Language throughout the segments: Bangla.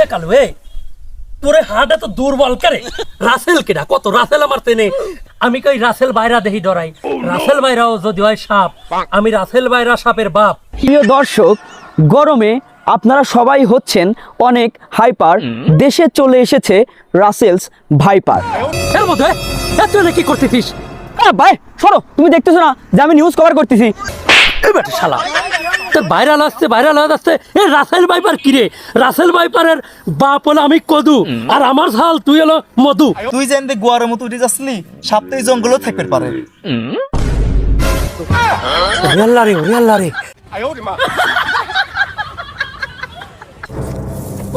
এ কালু এ তোরে হাড়টা তো দুর্বল করে? রাসেল কিনা কত রাসেল আমার তেনে আমি কই রাসেল বাইরা দেহি ডরাই। রাসেল বাইরাও যদি হয় সাপ। আমি রাসেল বাইরা সাপের বাপ। প্রিয় দর্শক গরমে আপনারা সবাই হচ্ছেন অনেক হাইপার। দেশে চলে এসেছে রাসেলস ভাইপার। এর মধ্যে এত কি করতেছিস? আরে ভাই সরো তুমি দেখতেছো না যে আমি নিউজ কভার করতেছি। এই বেটা শালা তোর ভাইরাল আসছে ভাইরাল হয়ে যাচ্ছে। এ রাসেল ভাইপার কি রাসেল ভাইপারের বাপ হলো আমি কদু আর আমার ঝাল তুই হলো মধু। তুই যেন গোয়ারের মতো উঠে যাচ্ছিলি সাপ্তাহিক জঙ্গলও থাকতে পারে। আল্লাহ রে আল্লাহ রে।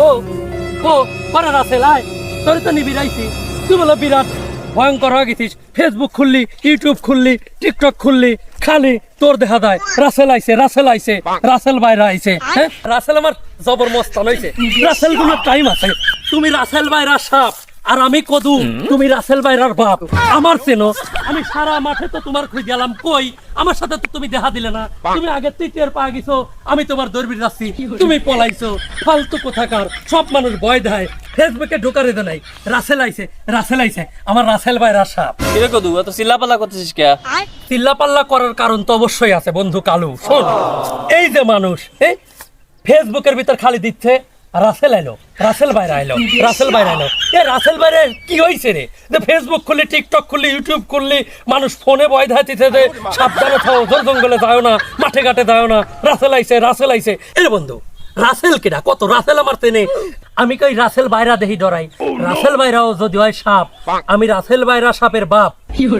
ও ও পরে রাসেল আয়। তোর তো নিবিড়াইছি। তুই বলো বিরাট ভয়ঙ্কর হয়ে গেছিস। ফেসবুক খুললি ইউটিউব খুললি টিকটক খুললি। খালি তোর দেখা যায়। রাসেল আইছে রাসেল আইছে রাসেল বাইরা আইছে হ্যাঁ? রাসেল আমার জবর মস্তান হইছে রাসেলগুলো টাইম আছে। তুমি রাসেল বাইরা সাপ। আর আমি কদু তুমি রাসেল বাইরার বাপ। আমার চেনো আমি সারা মাঠে তো তোমার খুঁজে গেলাম। কই? আমার সাথে তো তুমি দেখা দিলে না। তুমি আগে তৃতীয় পা গেছো আমি তোমার দৌড়বি যাচ্ছি তুমি পলাইছো ফালতু কোথাকার সব মানুষ ভয় দেয় ফেসবুকে ঢোকারে দে নাই। রাসেল আইছে রাসেল আইছে আমার রাসেল বাইরা সাপ। কিরে কদু এত চিল্লাপাল্লা করতেছিস কে? চিল্লাপাল্লা করার কারণ তো অবশ্যই আছে বন্ধু কালু। শোন এই যে মানুষ এই ফেসবুকের ভিতর খালি দিচ্ছে রাসেল এলো রাসেল বাইরে এলো রাসেল বাইরে এলো এ রাসেল বাইরে কি হয়েছে রে? যে ফেসবুক খুললি টিকটক খুললি ইউটিউব খুললি, মানুষ ফোনে ভয় ধাইতেছে যে সাবধানে থাও জোর জঙ্গলে যাও না, মাঠে ঘাটে যাও না। রাসেল আইছে রাসেল আইছে। এর বন্ধু, রাসেল কিনা কত রাসেল আমার তেনে আমি কই রাসেল বাইরা দেহি ডরাই। রাসেল বাইরাও যদি হয় সাপ। আমি রাসেল বাইরা সাপের বাপ।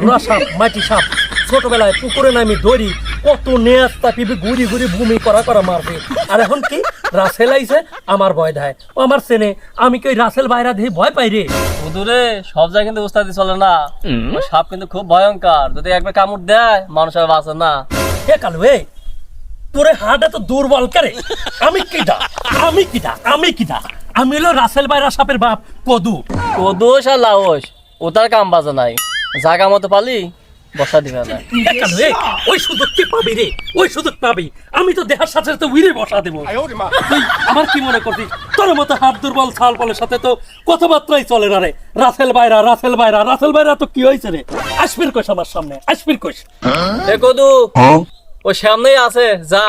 রুড়া সাপ, মাটি সাপ। ছোটবেলায় পুকুরে নামি দড়ি। কত নেস্তা পিবি ঘুরি ঘুরি ভূমি করা করা মারবে। আর এখন কি? রাসেল আইছে আমার ভয় দেয় ও আমার চেনে আমি কি ওই রাসেল বাইরা দেহি ভয় পাই রে? সব জায়গায় কিন্তু উস্তাদি চলে না। ওই সাপ কিন্তু খুব ভয়ঙ্কর। যদি একবার কামড় দেয় মানুষ আর বাঁচে না। হে কালু এ তোরে হাড়টা তো দুর্বল করে? আমি কিটা আমি কিটা আমি কিটা আমি হলো রাসেল বাইরা সাপের বাপ কদু। কদুস আর লাওস ও তার কাম বাজে নাই। জাগা মতো পালি? বসা দিবে না। ওই সুযোগ কি পাবি রে? ওই সুযোগ পাবি। আমি তো দেহার সাথে তো উইরে বসা দেবো। তুই আমার কি মনে করছিস? তোর মতো হাত দুর্বল ছাল পলের সাথে তো কথাবার্তাই চলে না রে। রাসেল বাইরা রাসেল বাইরা রাসেল বাইরা তো কি হয়েছে রে? আসবির কোষ আমার সামনে আসবির কোষ দেখো তো ও সামনেই আছে যা।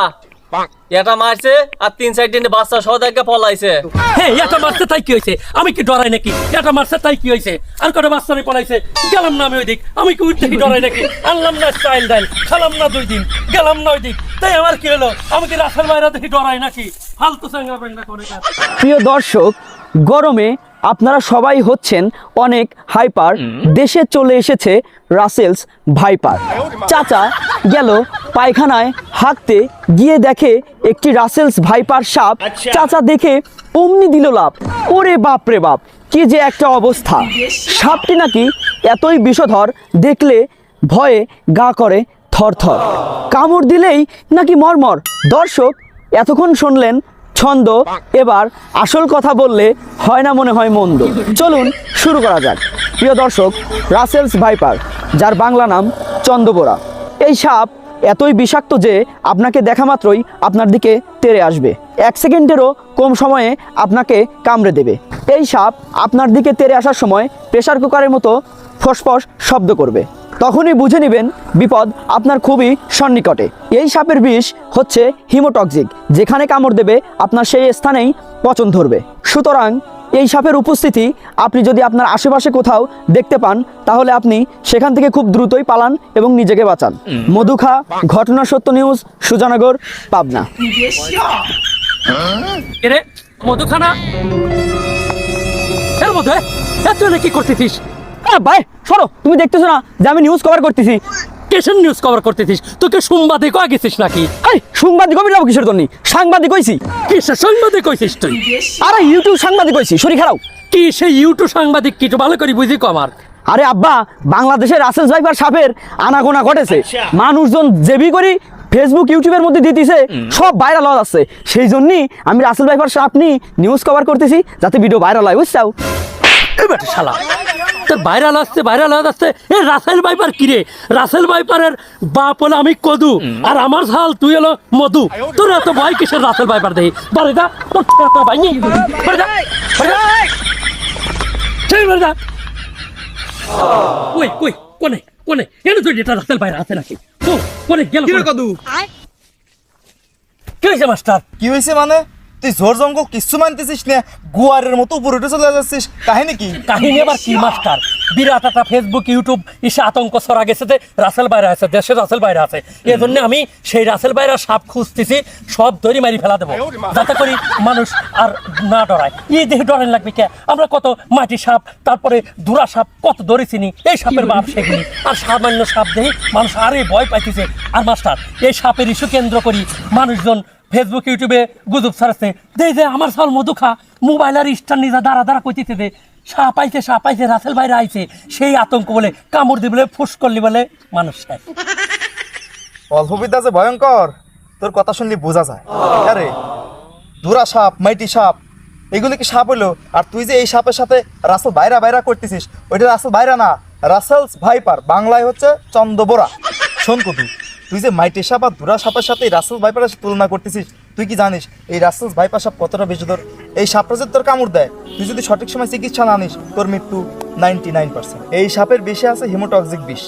এটা মারছে আর তিন চার দিন বাচ্চা সহ পলাইছে। হ্যাঁ এটা মারছে তাই কি হয়েছে? আমি কি ডরাই নাকি? এটা মারছে তাই কি হয়েছে? আর কটা বাচ্চা নেই পড়াইছে গেলাম না আমি ওই দিক আমি কি উঠতে কি ডরাই নাকি? আনলাম না স্টাইল ডাইল খালাম না দুই দিন। গেলাম না ওই দিক তাই আমার কি হলো? আমি কি রাসেল বাইরা দেখি ডরাই নাকি? ফালতু সাঙ্গা বেঙ্গা করে প্রিয় দর্শক গরমে আপনারা সবাই হচ্ছেন অনেক হাইপার। দেশে চলে এসেছে রাসেলস ভাইপার। চাচা গেল পায়খানায় হাঁকতে গিয়ে দেখে একটি রাসেলস ভাইপার সাপ। চাচা দেখে অমনি দিল লাভ ওরে বাপ রে বাপ কি যে একটা অবস্থা। সাপটি নাকি এতই বিষধর দেখলে ভয়ে গা করে থরথর। কামড় দিলেই নাকি মরমর। দর্শক এতক্ষণ শুনলেন ছন্দ। এবার আসল কথা বললে হয় না মনে হয় মন্দ। চলুন শুরু করা যাক। প্রিয় দর্শক, রাসেলস ভাইপার, যার বাংলা নাম চন্দ্রবোরা। এই সাপ এতই বিষাক্ত যে আপনাকে দেখা মাত্রই আপনার দিকে তেড়ে আসবে। এক সেকেন্ডেরও কম সময়ে আপনাকে কামড়ে দেবে। এই সাপ আপনার দিকে তেড়ে আসার সময় প্রেসার কুকারের মতো ফসফস শব্দ করবে। তখনই বুঝে নেবেন বিপদ আপনার খুবই সন্নিকটে। এই সাপের বিষ হচ্ছে হিমোটক্সিক যেখানে কামড় দেবে আপনার সেই স্থানেই পচন ধরবে। সুতরাং এই সাপের উপস্থিতি আপনি যদি আপনার আশেপাশে কোথাও দেখতে পান তাহলে আপনি সেখান থেকে খুব দ্রুতই পালান এবং নিজেকে বাঁচান। মধুখা ঘটনা সত্য নিউজ সুজানগর পাবনা। মধুখানা। এর মধ্যে এত কি করতেছিস? ভাই সরো তুমি দেখতেছো না যে আমি নিউজ কভার করতেছি? কেশন নিউজ কভার করতেছিস? তোকে সাংবাদিক হয়ে গেছিস নাকি? আরে সাংবাদিক আমি যাব কিসের জন্য? সাংবাদিক হইছি। কিসের সাংবাদিক হয়েছিস তুই? আরে ইউটিউব সাংবাদিক হইছি শরীর খারাপ। কি সেই ইউটিউব সাংবাদিক? কি ভালো করে বুঝি কো আমার। আরে আব্বা বাংলাদেশের রাসেল ভাইপার সাপের আনাগোনা ঘটেছে। মানুষজন জেবি করি ফেসবুক ইউটিউবের মধ্যে দিতেছে সব ভাইরাল হওয়া যাচ্ছে। সেই জন্যই আমি রাসেল ভাইবার সাপ নিয়ে নিউজ কভার করতেছি যাতে ভিডিও ভাইরাল হয় বুঝছাও? এই বেটা শালা। তোর ভাইরাল আসছে ভাইরাল হয়ে যাচ্ছে। এ রাসেল বাইপার কি রে? রাসেল বাইপারের বাপ হলো আমি কদু আর আমার ঝাল তুই হলো মধু। তোর এত ভয় কিসের রাসেল বাইপার দেই? বারে দা তোর ভাই নি বারে দা কই কই কোনে কোনে? কেন তুই এটা রাস্তার বাইরে আছে নাকি? কোনে গেল কদু? কি হয়েছে মাস্টার? কি হয়েছে মানে? তুই ঝোর জঙ্গল কিচ্ছু মানতেছিস না, গুয়ারের মতো উপরে উঠে চলে যাচ্ছিস। কাহিনী কি? কাহিনী আবার কি, মাস্টার? বিরাট একটা ফেসবুক ইউটিউব ইসে আতঙ্ক ছড়া গেছে যে রাসেল আছে, দেশে রাসেল আছে। এই জন্য আমি সেই রাসেল সাপ খুঁজতেছি, সব দড়ি মারি ফেলা দেবো। যাতে করি মানুষ আর না ডরায়। এই দেখে ডরেন লাগবে কে? আমরা কত মাটি সাপ, তারপরে দুরা সাপ, কত দড়ি চিনি, এই সাপের বাপ সেগুলি। আর সামান্য সাপ দেখি মানুষ আরে ভয় পাইতেছে। আর মাস্টার, এই সাপের ইস্যু কেন্দ্র করি মানুষজন ফেসবুক ইউটিউবে গুজব ছাড়ছে। দে যে আমার সাল মধু খা মোবাইল আর স্টার নিজা দাঁড়া দাঁড়া কইতেছে দে সাপ আইছে সাপ আইছে রাসেল বাইরে আইছে। সেই আতঙ্ক বলে কামড় দিবলে ফুস করলি বলে মানুষ শেষ। অল্প বিদ্যা যে ভয়ঙ্কর, তোর কথা শুনলে বোঝা যায়। আরে দুরা সাপ, মাইটি সাপ, এগুলি কি সাপ হলো আর তুই যে এই সাপের সাথে রাসেল বাইরা বাইরা করতেছিস, ওইটা রাসেল বাইরা না, রাসেলস ভাইপার, বাংলায় হচ্ছে চন্দ্রবোরা। শোন কদু তুই যে মাইটি সাপ দুরা সাপের সাথে এই রাসেল ভাইপারের তুলনা করতেছিস, তুই কি জানিস এই রাসেলস ভাইপার সাপ কতটা বেশি তোর? এই সাপটা যদি তোর কামড় দেয়, তুই যদি সঠিক সময় চিকিৎসা না নিস, তোর মৃত্যু নাইনটি নাইন পার্সেন্ট এই সাপের বিষে আছে হিমোটক্সিক বিষ।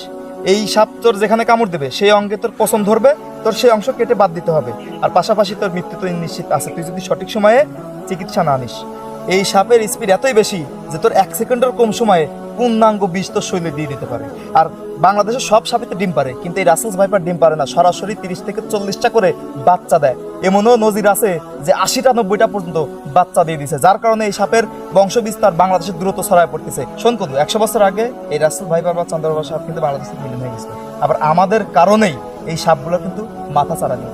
এই সাপ তোর যেখানে কামড় দেবে, সেই অঙ্গে তোর পছন্দ ধরবে, তোর সেই অংশ কেটে বাদ দিতে হবে। আর পাশাপাশি তোর মৃত্যু তো নিশ্চিত আছে। তুই যদি সঠিক সময়ে চিকিৎসা না নিস, এই সাপের স্পিড এতই বেশি যে তোর এক সেকেন্ডের কম সময়ে পূর্ণাঙ্গ বিষ তোর শরীরে দিয়ে দিতে পারে। আর বাংলাদেশের সব সাপেতে ডিম পারে, কিন্তু এই রাসেলস ভাইপার ডিম পারে না। সরাসরি তিরিশ থেকে চল্লিশটা করে বাচ্চা দেয়। এমনও নজির আছে যে আশিটা নব্বইটা পর্যন্ত বাচ্চা দিয়ে দিছে, যার কারণে এই সাপের বংশ বিস্তার বাংলাদেশের দ্রুত ছড়ায় পড়তেছে। শোন একশো বছর আগে এই রাসেল ভাইপার বা চন্দ্রবাবা সাপ কিন্তু বাংলাদেশে বিলীন হয়ে গেছে। আবার আমাদের কারণেই এই সাপগুলো কিন্তু মাথা চারা দিয়ে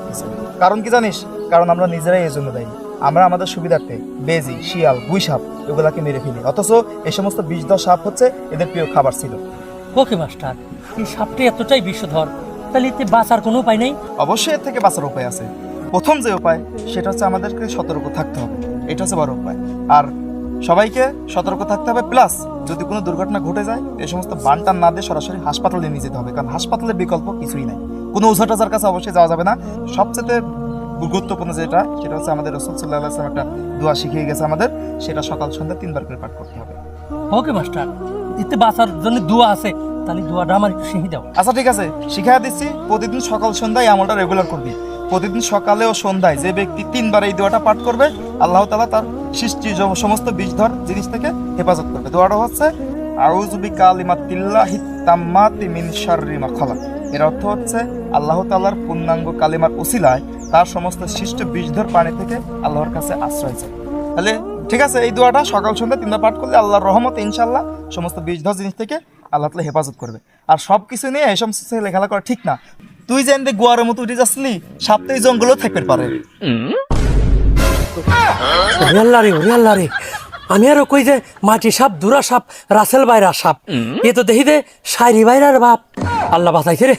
কারণ কি জানিস? কারণ আমরা নিজেরাই এই জন্য দেয়। আমরা আমাদের সুবিধার্থে বেজি, শিয়াল, গুই সাপ এগুলাকে মেরে ফেলি। অথচ এই সমস্ত বিষধর সাপ হচ্ছে এদের প্রিয় খাবার ছিল। Okay, master. এই সাপটি এতটাই বিষধর, তাহলে এতে বাঁচার কোনো উপায় নেই? অবশ্যই এর থেকে বাঁচার উপায় আছে। প্রথম যে উপায়, সেটা হচ্ছে আমাদেরকে সতর্ক থাকতে হবে। এটা হচ্ছে বড় উপায়। আর সবাইকে সতর্ক থাকতে হবে, প্লাস যদি কোনো দুর্ঘটনা ঘটে যায় এই সমস্ত বানটান না দিয়ে সরাসরি হাসপাতালে নিয়ে যেতে হবে, কারণ হাসপাতালের বিকল্প কিছুই নাই। কোনো ওঝাটাজার কাছে অবশ্যই যাওয়া যাবে না। সবচেয়ে গুরুত্বপূর্ণ যেটা, সেটা হচ্ছে আমাদের রসুল সাল্লাহ আসলাম একটা দোয়া শিখিয়ে গেছে আমাদের। সেটা সকাল সন্ধ্যা তিনবার করে পাঠ করতে হবে। Okay, master. এতে বাঁচার জন্য দোয়া আছে। তাহলে দোয়াটা আমার একটু শিখে দাও। আচ্ছা ঠিক আছে। শিখাই দিচ্ছি, প্রতিদিন সকাল সন্ধ্যায় আমলটা রেগুলার করবি। প্রতিদিন সকালে ও সন্ধ্যায় যে ব্যক্তি তিনবার এই দোয়াটা পাঠ করবে, আল্লাহ তালা তার সৃষ্টি সমস্ত বিষধর জিনিস থেকে হেফাজত করবে। দোয়াটা হচ্ছে, আউযু বিকালিমাতিল্লাহি তাম্মাতি মিন শাররি মা এর অর্থ হচ্ছে, আল্লাহ পূর্ণাঙ্গ কালিমার উসিলায় তার সমস্ত সৃষ্ট বিষধর প্রাণী থেকে আল্লাহর কাছে আশ্রয় চাই। তাহলে ঠিক আছে এই দোয়াটা সকাল সন্ধ্যা তিনবার পাঠ করলে আল্লাহর রহমত ইনশাল্লাহ সমস্ত বিষধর জিনিস থেকে আল্লাহ তালা হেফাজত করবে। আর সব কিছু নিয়ে এই সমস্ত লেখালা করা ঠিক না। তুই যে গোয়ারের মতো উঠে যাচ্ছিলি সাপ্তাহিক জঙ্গলও থাকতে পারে। আল্লাহ রে আল্লাহ রে আমি আরও কই যে মাটি সাপ দুরা সাপ রাসেল বাইরা সাপ। এ তো দেখি দে সাইরি বাইরার বাপ। আল্লাহ বাঁচাইছে রে।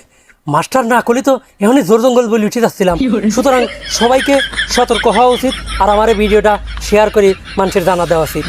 মাস্টার না করলে তো এখনই জোর জঙ্গল বলে উঠে যাচ্ছিলাম। সুতরাং সবাইকে সতর্ক হওয়া উচিত আর আমার এই ভিডিওটা শেয়ার করে মানুষের জানা দেওয়া উচিত।